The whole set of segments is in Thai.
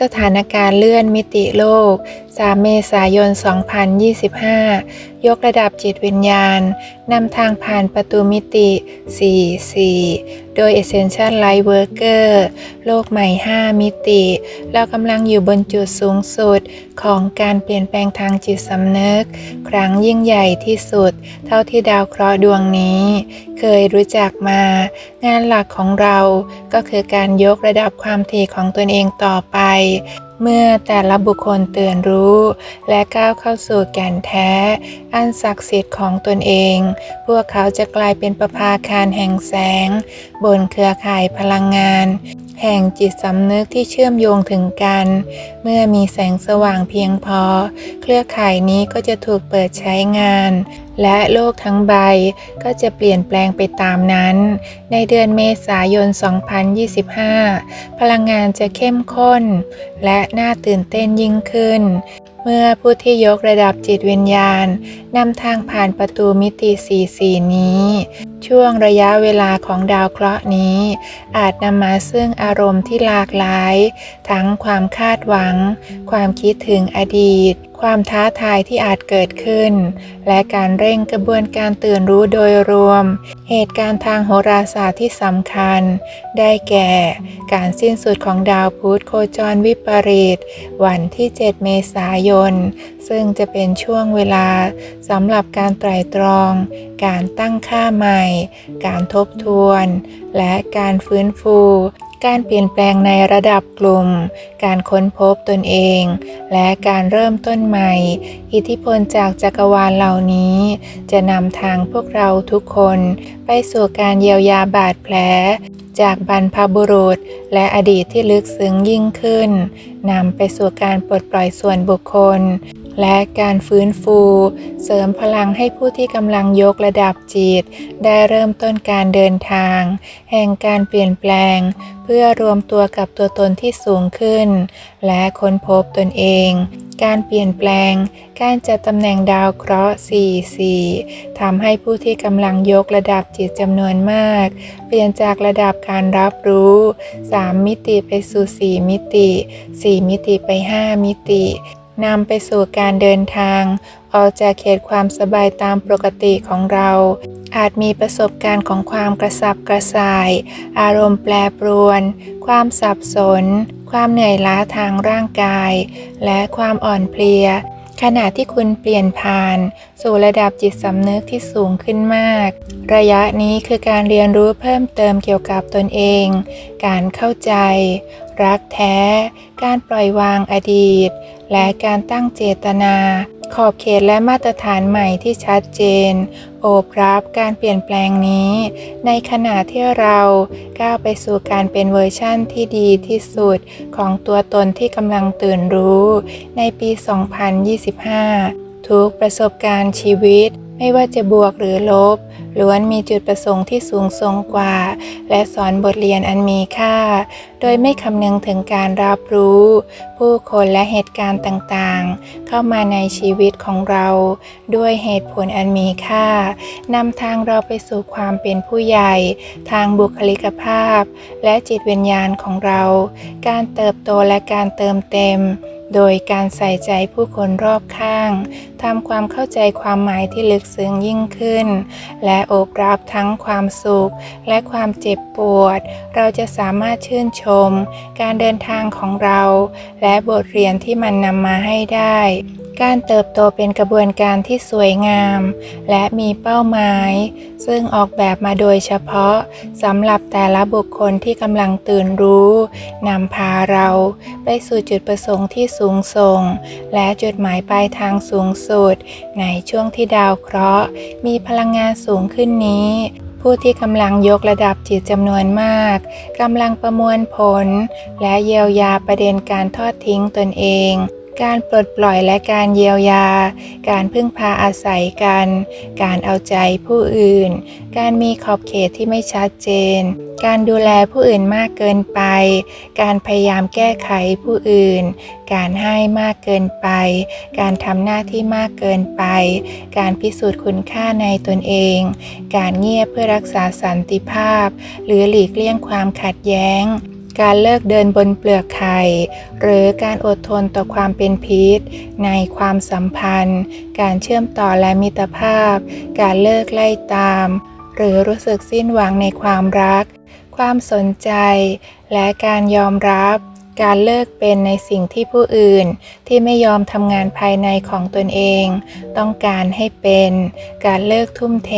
สถานการณ์เลื่อนมิติโลก 3 เมษายน 2025 ยกระดับจิตวิญญาณ นำทางผ่านประตูมิติ 4 4 โดย Essential Light Worker โลกใหม่ 5 มิติ เรากำลังอยู่บนจุดสูงสุดของการเปลี่ยนแปลงทางจิตสำนึก ครั้งยิ่งใหญ่ที่สุด เท่าที่ดาวเคราะห์ดวงนี้ เคยรู้จักมา งานหลักของเราก็คือการยกระดับความถี่ของตนเองต่อไป เมื่อแต่ละบุคคลตื่นรู้ และก้าวเข้าสู่แก่นแท้ อันศักดิ์สิทธิ์ของตนเอง พวกเขาจะกลายเป็นประภาคารแห่งแสง บนเครือข่ายพลังงานแห่งจิตสำนึกที่เชื่อมโยงถึงกัน เมื่อมีแสงสว่างเพียงพอ เครือข่ายนี้ก็จะถูกเปิดใช้งาน และโลกทั้งใบก็จะเปลี่ยนแปลงไปตามนั้น ในเดือนเมษายน 2025 พลังงานจะเข้มข้น และน่าตื่นเต้นยิ่งขึ้น เมื่อผู้ที่ยกระดับจิตวิญญาณนำทางผ่านประตูมิติสีสีนี้ ช่วงระยะเวลาของดาวเคราะห์นี้ อาจนำมาซึ่งอารมณ์ที่หลากหลาย ทั้งความคาดหวัง ความคิดถึงอดีต ความท้าทายที่อาจเกิดขึ้น และการเร่งกระบวนการตื่นรู้โดยรวม เหตุการณ์ทางโหราศาสตร์ที่สำคัญ ได้แก่ การสิ้นสุดของดาวพุธโคจรวิปริตวันที่ 7 เมษายน ซึ่งจะเป็นช่วงเวลาสำหรับการไตร่ตรอง การตั้งค่าใหม่ การทบทวน และการฟื้นฟู การเปลี่ยนแปลงในระดับกลุ่ม การค้นพบตนเอง และการเริ่มต้นใหม่ อิทธิพลจากจักรวาลเหล่านี้ จะนำทางพวกเราทุกคนไปสู่การเยียวยาบาดแผล จากบรรพบุรุษ และอดีตที่ลึกซึ้งยิ่งขึ้นนำไปสู่การปลดปล่อยส่วนบุคคล และการฟื้นฟู เสริมพลังให้ผู้ที่กำลังยกระดับจิต ได้เริ่มต้นการเดินทาง แห่งการเปลี่ยนแปลง เพื่อรวมตัวกับตัวตนที่สูงขึ้น และค้นพบตนเอง การเปลี่ยนแปลง การจัดตำแหน่งดาวเคราะห์ 4 4 ทำให้ผู้ที่กำลังยกระดับจิตจำนวนมาก เปลี่ยนจากระดับการรับรู้ 3 มิติไปสู่ 4 มิติ 4 มิติไป 5 มิตินำไปสู่การเดินทาง ออกจากเขตความสบายตามปกติของเรา อาจมีประสบการณ์ของความกระสับกระส่าย อารมณ์แปรปรวน ความสับสน ความเหนื่อยล้าทางร่างกาย และความอ่อนเพลีย ขณะที่คุณเปลี่ยนผ่าน สู่ระดับจิตสำนึกที่สูงขึ้นมาก ระยะนี้คือการเรียนรู้เพิ่มเติมเกี่ยวกับตนเอง การเข้าใจ รักแท้ การปล่อยวางอดีต และการตั้งเจตนา ขอบเขตและมาตรฐานใหม่ที่ชัดเจน โอบรับการเปลี่ยนแปลงนี้ ในขณะที่เราก้าวไปสู่การเป็นเวอร์ชั่นที่ดีที่สุดของตัวตนที่กำลังตื่นรู้ ในปี 2025 ทุกประสบการณ์ชีวิต ไม่ว่าจะบวกหรือลบ ล้วนมีจุดประสงค์ที่สูงส่งกว่า และสอนบทเรียนอันมีค่า โดยไม่คำนึงถึงการรับรู้ ผู้คนและเหตุการณ์ต่างๆ เข้ามาในชีวิตของเรา ด้วยเหตุผลอันมีค่านำทางเราไปสู่ความเป็นผู้ใหญ่ ทางบุคลิกภาพ และจิตวิญญาณของเรา การเติบโตและการเติมเต็ม โดยการใส่ใจผู้คนรอบข้างทำความเข้าใจความหมายที่ลึกซึ้งยิ่งขึ้น และโอบรับทั้งความสุข และความเจ็บปวด เราจะสามารถชื่นชม การเดินทางของเรา และบทเรียนที่มันนำมาให้ได้ การเติบโตเป็นกระบวนการที่สวยงาม และมีเป้าหมาย ซึ่งออกแบบมาโดยเฉพาะสำหรับแต่ละบุคคลที่กำลังตื่นรู้นำพาเราไปสู่จุดประสงค์ที่สูงส่ง และจุดหมายปลายทางสูงสุด ในช่วงที่ดาวเคราะห์ มีพลังงานสูงขึ้นนี้ผู้ที่กำลังยกระดับจิตจำนวนมากกำลังประมวลผล และเยียวยาประเด็นการทอดทิ้งตนเอง การปลดปล่อยและการเยียวยา การพึ่งพาอาศัยกัน การเอาใจผู้อื่น การมีขอบเขตที่ไม่ชัดเจน การดูแลผู้อื่นมากเกินไป การพยายามแก้ไขผู้อื่น การให้มากเกินไป การทำหน้าที่มากเกินไป การพิสูจน์คุณค่าในตนเอง การเงียบเพื่อรักษาสันติภาพ หรือหลีกเลี่ยงความขัดแย้ง การเลิกเดินบนเปลือกไข่ หรือการอดทนต่อความเป็นพิษ ในความสัมพันธ์ การเชื่อมต่อและมิตรภาพ การเลิกไล่ตาม หรือรู้สึกสิ้นหวังในความรัก ความสนใจ และการยอมรับ การเลิกเป็นในสิ่งที่ผู้อื่นที่ไม่ยอมทำงานภายในของตนเอง ต้องการให้เป็น การเลิกทุ่มเท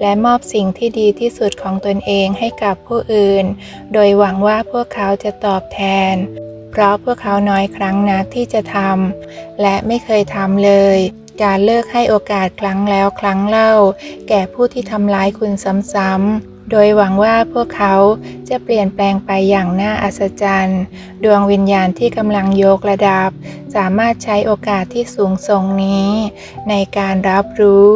และมอบสิ่งที่ดีที่สุดของตนเองให้กับผู้อื่น โดยหวังว่าพวกเขาจะตอบแทน เพราะพวกเขาน้อยครั้งนักที่จะทำและไม่เคยทำเลย การเลิกให้โอกาสครั้งแล้วครั้งเล่า แก่ผู้ที่ทำร้ายคุณซ้ำๆ โดยหวังว่าพวกเขาจะเปลี่ยนแปลงไปอย่างน่าอัศจรรย์ ดวงวิญญาณที่กำลังยกระดับ สามารถใช้โอกาสที่สูงส่งนี้ ในการรับรู้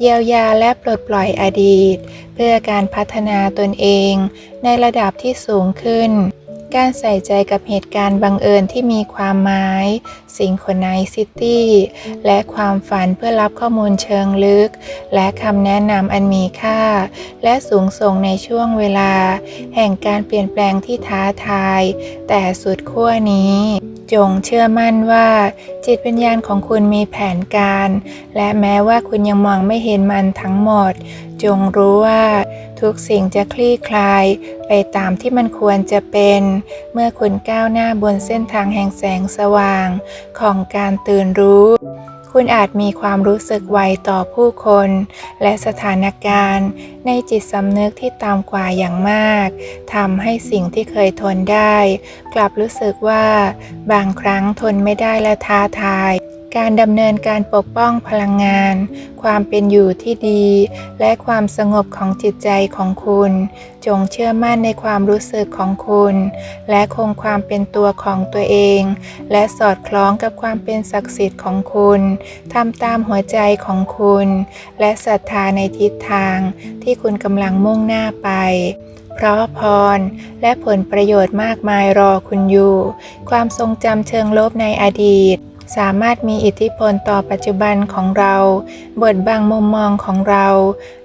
เยียวยาและปลดปล่อยอดีต เพื่อการพัฒนาตนเองในระดับที่สูงขึ้น การใส่ใจกับเหตุการณ์บังเอิญที่มีความหมาย สิ่งคนไนซิตี้ และความฝันเพื่อรับข้อมูลเชิงลึก และคำแนะนำอันมีค่า และสูงส่งในช่วงเวลา แห่งการเปลี่ยนแปลงที่ท้าทาย แต่สุดขั้วนี้ จงเชื่อมั่นว่า จิตวิญญาณของคุณมีแผนการ และแม้ว่าคุณยังมองไม่เห็นมันทั้งหมด จงรู้ว่า ทุกสิ่งจะคลี่คลาย ไปตามที่มันควรจะเป็น เมื่อคุณก้าวหน้าบนเส้นทางแห่งแสงสว่าง ของการตื่นรู้ คุณอาจมีความรู้สึกไวต่อผู้คน และสถานการณ์ ในจิตสำนึกที่ต่ำกว่าอย่างมากทำให้สิ่งที่เคยทนได้ กลับรู้สึกว่า บางครั้งทนไม่ได้และท้าทาย การดำเนินการปกป้องพลังงาน ความเป็นอยู่ที่ดี และความสงบของจิตใจของคุณ จงเชื่อมั่นในความรู้สึกของคุณ และคงความเป็นตัวของตัวเอง และสอดคล้องกับความเป็นศักดิ์สิทธิ์ของคุณทำตามหัวใจของคุณ และศรัทธาในทิศทางที่คุณกำลังมุ่งหน้าไปเพราะพร และผลประโยชน์มากมายรอคุณอยู่ ความทรงจำเชิงลบในอดีต สามารถมีอิทธิพลต่อปัจจุบันของเราบทบังมุมมองของเรา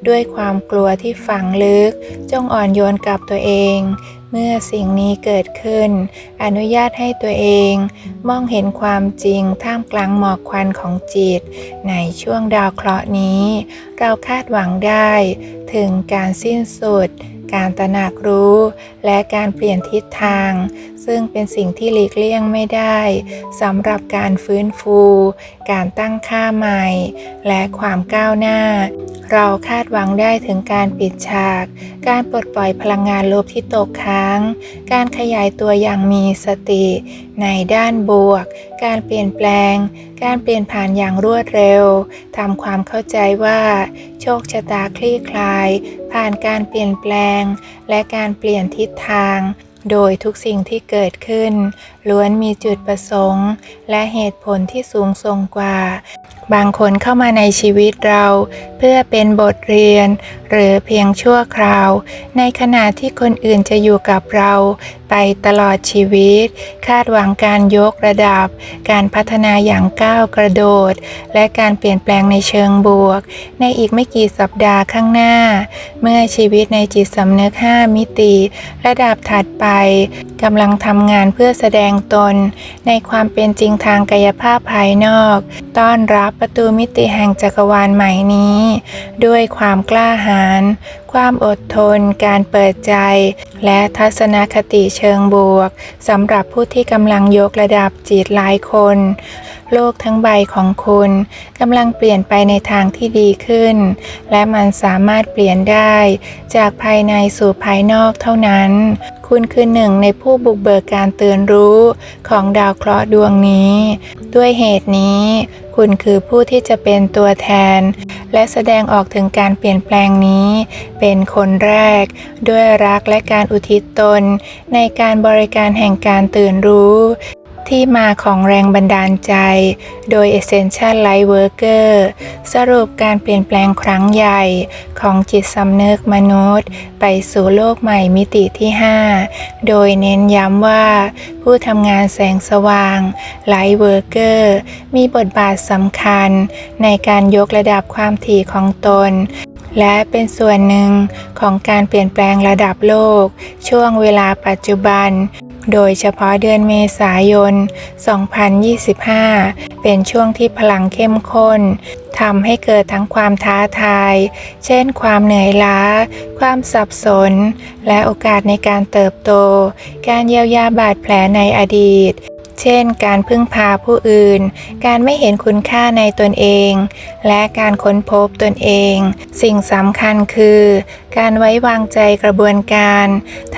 ด้วยความกลัวที่ฝังลึก จงอ่อนโยนกับตัวเอง เมื่อสิ่งนี้เกิดขึ้น อนุญาตให้ตัวเอง มองเห็นความจริงท่ามกลางหมอกควันของจิต ในช่วงดาวเคราะห์นี้ เราคาดหวังได้ ถึงการสิ้นสุด การตระหนักรู้ และการเปลี่ยนทิศทาง ซึ่งเป็นสิ่งที่หลีกเลี่ยงไม่ได้สำหรับการฟื้นฟู การตั้งค่าใหม่ และความก้าวหน้า เราคาดหวังได้ถึงการปิดฉาก การปลดปล่อยพลังงานลบที่ตกค้าง การขยายตัวอย่างมีสติ ในด้านบวก การเปลี่ยนแปลง การเปลี่ยนผ่านอย่างรวดเร็วทำความเข้าใจว่า โชคชะตาคลี่คลาย ผ่านการเปลี่ยนแปลง และการเปลี่ยนทิศทาง โดยทุกสิ่งที่เกิดขึ้นล้วนมีจุดประสงค์ และเหตุผลที่สูงส่งกว่า บางคนเข้ามาในชีวิตเรา เพื่อเป็นบทเรียน หรือเพียงชั่วคราว ในขณะที่คนอื่นจะอยู่กับเรา ไปตลอดชีวิต คาดหวังการยกระดับ การพัฒนาอย่างก้าวกระโดด และการเปลี่ยนแปลงในเชิงบวก ในอีกไม่กี่สัปดาห์ข้างหน้า เมื่อชีวิตในจิตสำนึก 5 มิติ ระดับถัดไปกำลังทำงานเพื่อแสดงตน ในความเป็นจริงทางกายภาพภายนอก ต้อนรับประตูมิติแห่งจักรวาลใหม่นี้ ด้วยความกล้าหาญความอดทน การเปิดใจ และทัศนคติเชิงบวกสำหรับผู้ที่กำลังยกระดับจิตหลายคน โลกทั้งใบของคุณกำลังเปลี่ยนไปในทางที่ดีขึ้น และมันสามารถเปลี่ยนได้ จากภายในสู่ภายนอกเท่านั้น คุณคือหนึ่งในผู้บุกเบิกการตื่นรู้ของดาวเคราะห์ดวงนี้ ด้วยเหตุนี้ คุณคือผู้ที่จะเป็นตัวแทน และแสดงออกถึงการเปลี่ยนแปลงนี้ เป็นคนแรก ด้วยรักและการอุทิศตน ในการบริการแห่งการตื่นรู้ ที่มาของแรงบันดาลใจ โดย Essential Light Worker สรุปการเปลี่ยนแปลงครั้งใหญ่ของจิตสำนึกมนุษย์ ไปสู่โลกใหม่มิติที่ 5 โดยเน้นย้ำว่า ผู้ทำงานแสงสว่าง Light Worker มีบทบาทสำคัญ ในการยกระดับความถี่ของตนและเป็นส่วนหนึ่งของการเปลี่ยนแปลงระดับโลก ช่วงเวลาปัจจุบัน โดยเฉพาะเดือนเมษายน 2025 เป็นช่วงที่พลังเข้มข้นทำให้เกิดทั้งความท้าทาย เช่น ความเหนื่อยล้า ความสับสน และโอกาสในการเติบโต การเยียวยาบาดแผลในอดีต เช่น การพึ่งพาผู้อื่น การไม่เห็นคุณค่าในตนเอง และการค้นพบตนเอง สิ่งสำคัญคือ การไว้วางใจกระบวนการ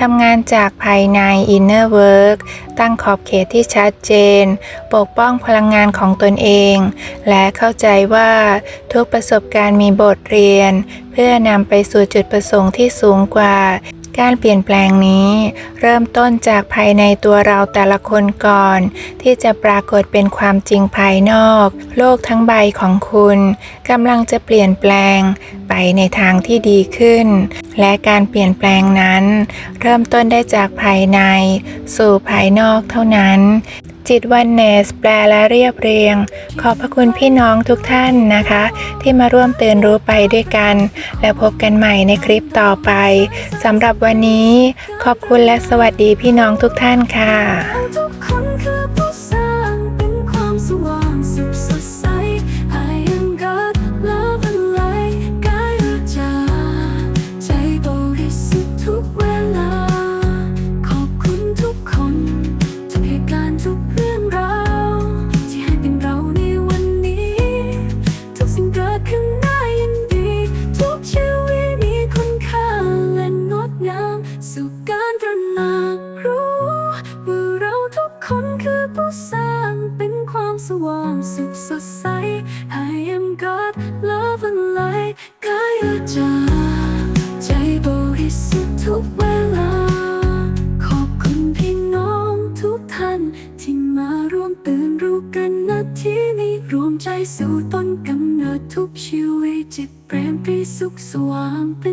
ทำงานจากภายใน inner work ตั้งขอบเขตที่ชัดเจน ปกป้องพลังงานของตนเอง และเข้าใจว่าทุกประสบการณ์มีบทเรียน เพื่อนำไปสู่จุดประสงค์ที่สูงกว่า การเปลี่ยนแปลงนี้เริ่มต้นจากภายในตัวเราแต่ละคนก่อน ที่จะปรากฏเป็นความจริงภายนอก โลกทั้งใบของคุณกำลังจะเปลี่ยนแปลง ไปในทางที่ดีขึ้น และการเปลี่ยนแปลงนั้น เริ่มต้นได้จากภายใน สู่ภายนอกเท่านั้น จิตวันเนส แปลและเรียบเรียง ขอบพระคุณพี่น้องทุกท่านนะคะ ที่มาร่วมตื่นรู้ไปด้วยกัน และพบกันใหม่ในคลิปต่อไปสำหรับวันนี้ ขอบคุณและสวัสดีพี่น้องทุกท่านค่ะ สู่ต้นกำเนิดทุกชีวิตจิตเปรมปรีสุขสว่างเป็นหนึ่งเ